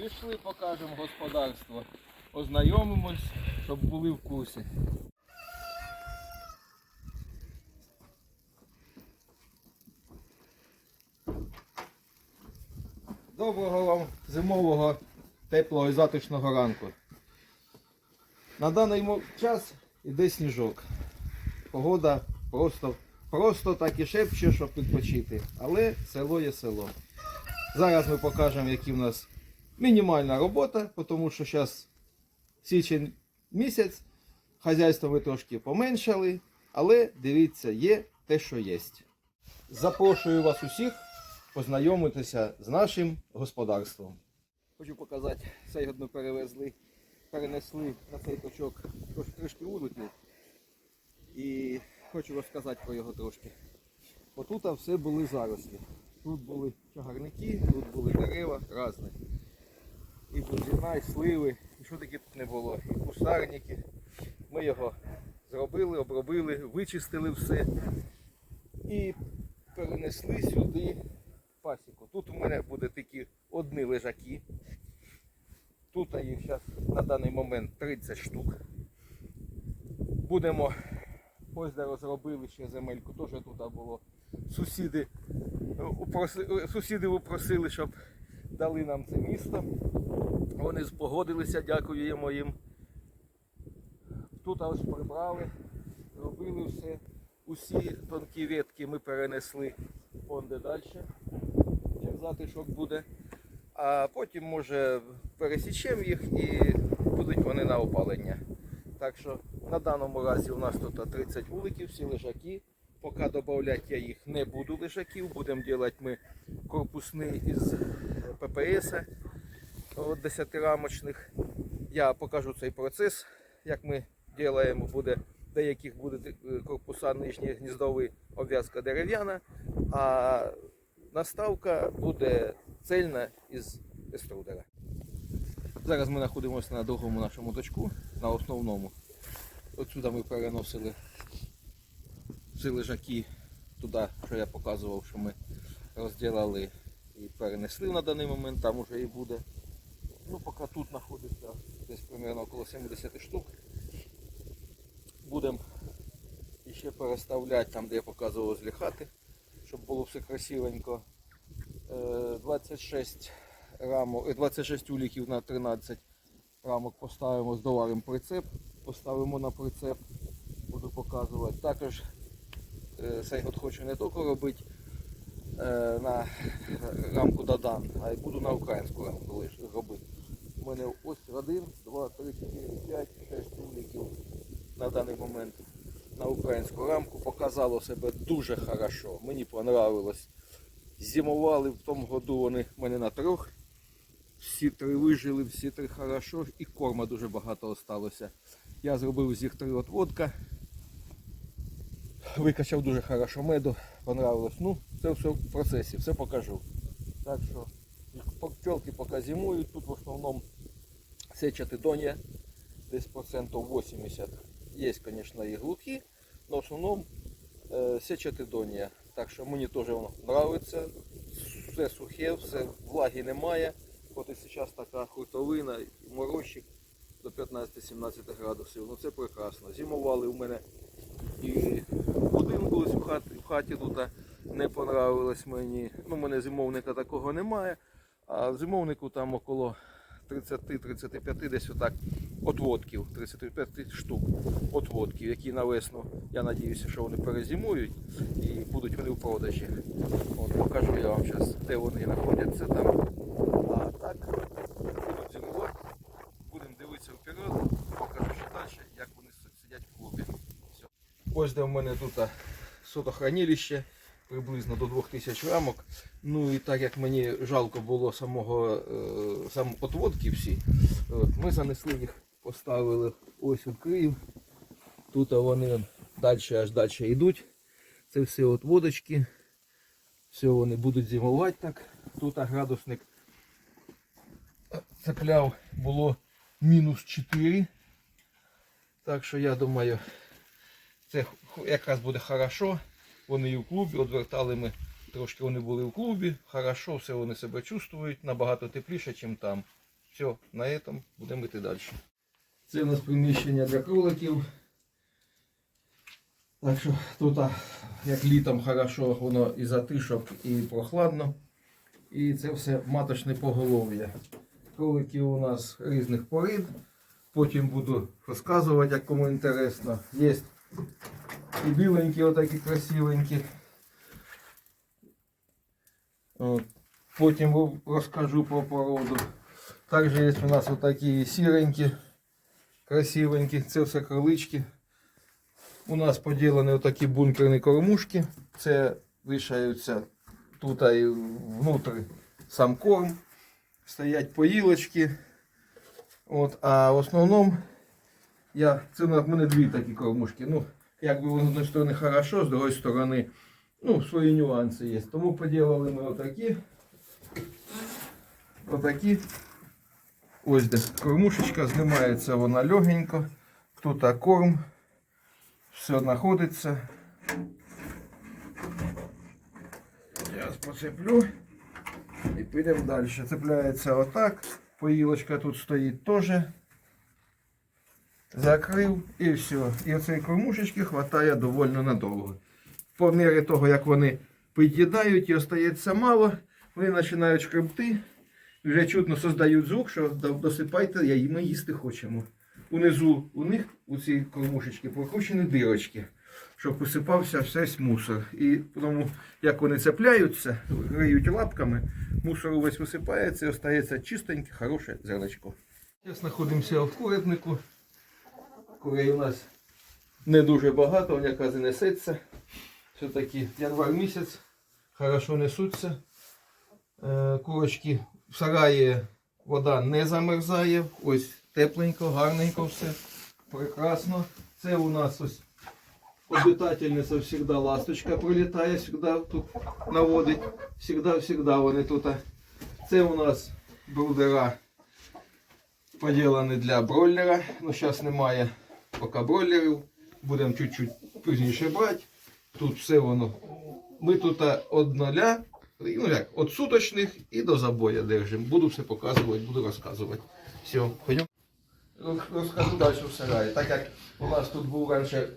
Пішли, покажемо господарство. Ознайомимось, щоб були в курсі. Доброго вам зимового, теплого і затишного ранку. На даний час іде сніжок. Погода просто, просто так і шепче, щоб відпочити. Але село є село. Зараз ми покажемо, які в нас мінімальна робота, тому що зараз січень місяць, хазяйство ми трошки поменшали, але дивіться, є те, що є. Запрошую вас усіх познайомитися з нашим господарством. Хочу показати, цей ми перевезли, перенесли на цей точок трошки, вулики. І хочу розказати про його трошки. Отут все були зарослі. Тут були чагарники, тут були дерева різні. І бузина, і сливи, і що таке тут не було, і кустарники. Ми його зробили, обробили, вичистили все і перенесли сюди пасіку. Тут у мене буде тільки одні лежаки. Тут їх зараз на даний момент 30 штук. Будемо ось де розробили ще земельку, теж тут було. Сусіди, е, упроси- е, сусіди упросили, щоб дали нам це місто. Вони погодилися, дякуємо їм. Тут ось прибрали, робили все. Усі тонкі ветки ми перенесли де далі. Чим затишок буде. А потім, може, пересічемо їх і будуть вони на опалення. Так що на даному разі у нас тут 30 вуликів, всі лежаки. Поки додати я їх не буду лежаків, будемо робити ми корпусні із ППС от 10-рамочних. Я покажу цей процес, як ми робимо. Буде деяких буде е, корпуса нижні гніздові обв'язка дерев'яна, а наставка буде цельна із еструдера. Зараз ми знаходимося на другому нашому точку, на основному. Отсюди ми переносили ці лежаки туди, що я показував, що ми розділили і перенесли на даний момент, там уже і буде. Ну, поки тут знаходиться десь примерно около 70 штук. Будемо ще переставляти там, де я показував хати, щоб було все красивенько. Е, 26 рамок, е, 26 уліків на 13 рамок поставимо, здоваримо прицеп, поставимо на прицеп, буду показувати. Також е, цей год хочу не тільки робити е, на рамку Дадан, а й буду на українську рамку робити. У мене ось 1, 2, 3, 4, 5, 6 уліків на даний момент на українську рамку. Показало себе дуже хорошо. Мені понравилось. Зимували в тому году вони в мене на трьох. Всі три вижили, всі три хорошо і корма дуже багато осталося. Я зробив з їх три отводка. Викачав дуже хорошо меду, понравилось. Ну, це все в процесі, все покажу. Так що пчелки поки зимують, тут в основному сечати донья, десь процентів 80. Є, звісно, і глухі, але в основному е, сечати донья. Так що мені теж воно подобається. Все сухе, все влаги немає. От і зараз така хуртовина, морозчик до 15-17 градусів. Ну це прекрасно. Зимували у мене і будинку в хаті тут не понравилось мені. Ну, у мене зимовника такого немає. А зимовнику там около 30-35 десь отак отводків, 35 штук отводків, які на весну, я сподіваюся, що вони перезимують і будуть вони в продажі. От, покажу я вам зараз, де вони знаходяться там. А так, будуть зимувати, будемо дивитися вперед, покажу ще далі, як вони сидять в клубі. Все. Ось де в мене тут сотохранилище, приблизно до 2000 рамок. Ну і так як мені жалко було самого е, сам отводки всі, от, ми занесли їх, поставили ось у Київ. Тут вони далі аж далі йдуть. Це все отводочки. Все вони будуть зимувати так. Тут градусник цепляв було мінус 4. Так що я думаю, це якраз буде хорошо. Вони і в клубі, відвертали ми трошки вони були в клубі, хорошо, все вони себе чувствують, набагато тепліше, ніж там. Все, на этом будемо йти далі. Це у нас приміщення для кроликів. Так що тут, як літом хорошо, воно і затишок, і прохладно. І це все маточне поголов'я. Кролики у нас різних порід. Потім буду розказувати, як кому інтересно. Є і біленькі, отакі красивенькі. От. Потім розкажу про породу. Також є у нас отакі сіренькі, красивенькі. Це все кролички. У нас поділені отакі бункерні кормушки. Це вішаються тут і внутрі сам корм. Стоять поїлочки. От, а в основному я, це в мене дві такі кормушки. Ну, якби з однієї сторони хорошо, з другої сторони ну, свої нюанси є. Тому поділили ми отакі. Отакі. Ось де кормушечка, знімається вона легенько. Тут корм. Все знаходиться. Зараз поцеплю. І підемо далі. Цепляється отак. Поїлочка тут стоїть теж. Закрив і все. І оцеї кормушечки вистачає доволі надовго. По мірі того, як вони під'їдають і остається мало, вони починають шкребти. Вже чутно создають звук, що досипайте, я- ми їсти хочемо. Унизу у них, у цій кормушечці, прокручені дирочки, щоб посипався весь мусор. І тому, як вони цепляються, гриють лапками, мусор увесь висипається і остається чистеньке, хороше зерничко. Зараз знаходимося в курятнику. Курей у нас не дуже багато, вони якраз і несеться. Все-таки январ місяць, хорошо несуться. Е, Курочки в сараї вода не замерзає. Ось тепленько, гарненько все. Прекрасно. Це у нас ось обитательниця завжди ласточка прилітає, завжди тут наводить. Всегда, всегда вони тут. Це у нас брудера поділені для бройлера. Ну, зараз немає поки бройлерів. Будемо чуть-чуть пізніше брати. Тут все воно. Ми тут від нуля, ну як, від суточних і до забоя держимо. Буду все показувати, буду розказувати. Все, ходімо. Розкажу далі в сараї. Так як у нас тут був раніше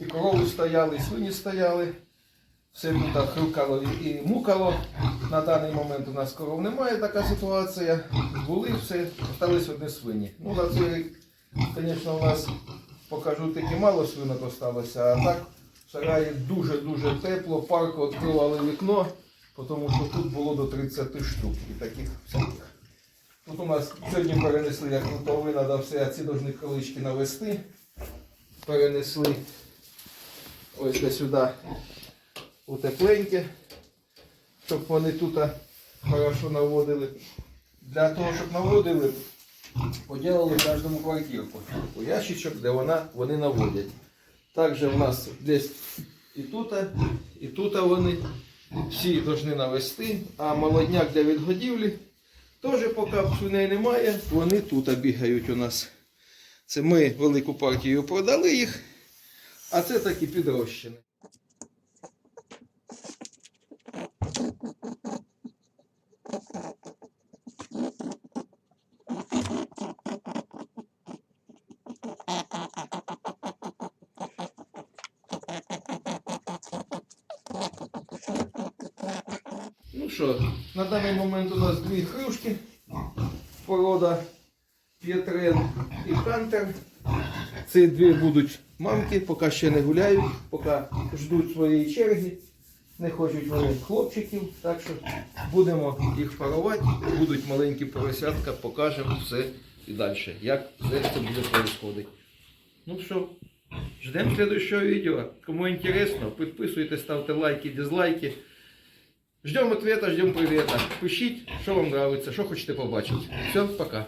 і корови стояли, і свині стояли. Все тут хрюкало і мукало. На даний момент у нас коров немає, така ситуація. Були все, залишились одні свині. Ну, за цей звісно, у нас покажу тільки мало свинок осталося, а так в сараї дуже-дуже тепло, парку відкривали вікно, тому що тут було до 30 штук і таких всяких. Тут у нас сьогодні перенесли, як половина треба все, а ці повинні колички навести. Перенесли ось до сюди у тепленьке, щоб вони тут хорошо наводили. Для того, щоб наводили, поділили кожному квартирку. У ящичок, де вона, вони наводять. Також у нас десь і тут, і тут вони всі повинні навести, а молодняк для відгодівлі теж поки свиней немає, вони тут бігають у нас. Це ми велику партію продали їх, а це такі підрощені. Що, на даний момент у нас дві хрюшки. Порода П'єтрен і Хантер. Ці дві будуть мамки, поки ще не гуляють, поки ждуть своєї черги. Не хочуть вони хлопчиків, так що будемо їх парувати, будуть маленькі поросятка, покажемо все і далі, як все це буде происходити. Ну що, ждемо следующего відео. Кому інтересно, підписуйтесь, ставте лайки, дизлайки. Ждем ответа, ждем привета. Пишіть, що вам нравится, що хочете побачити. Все, пока.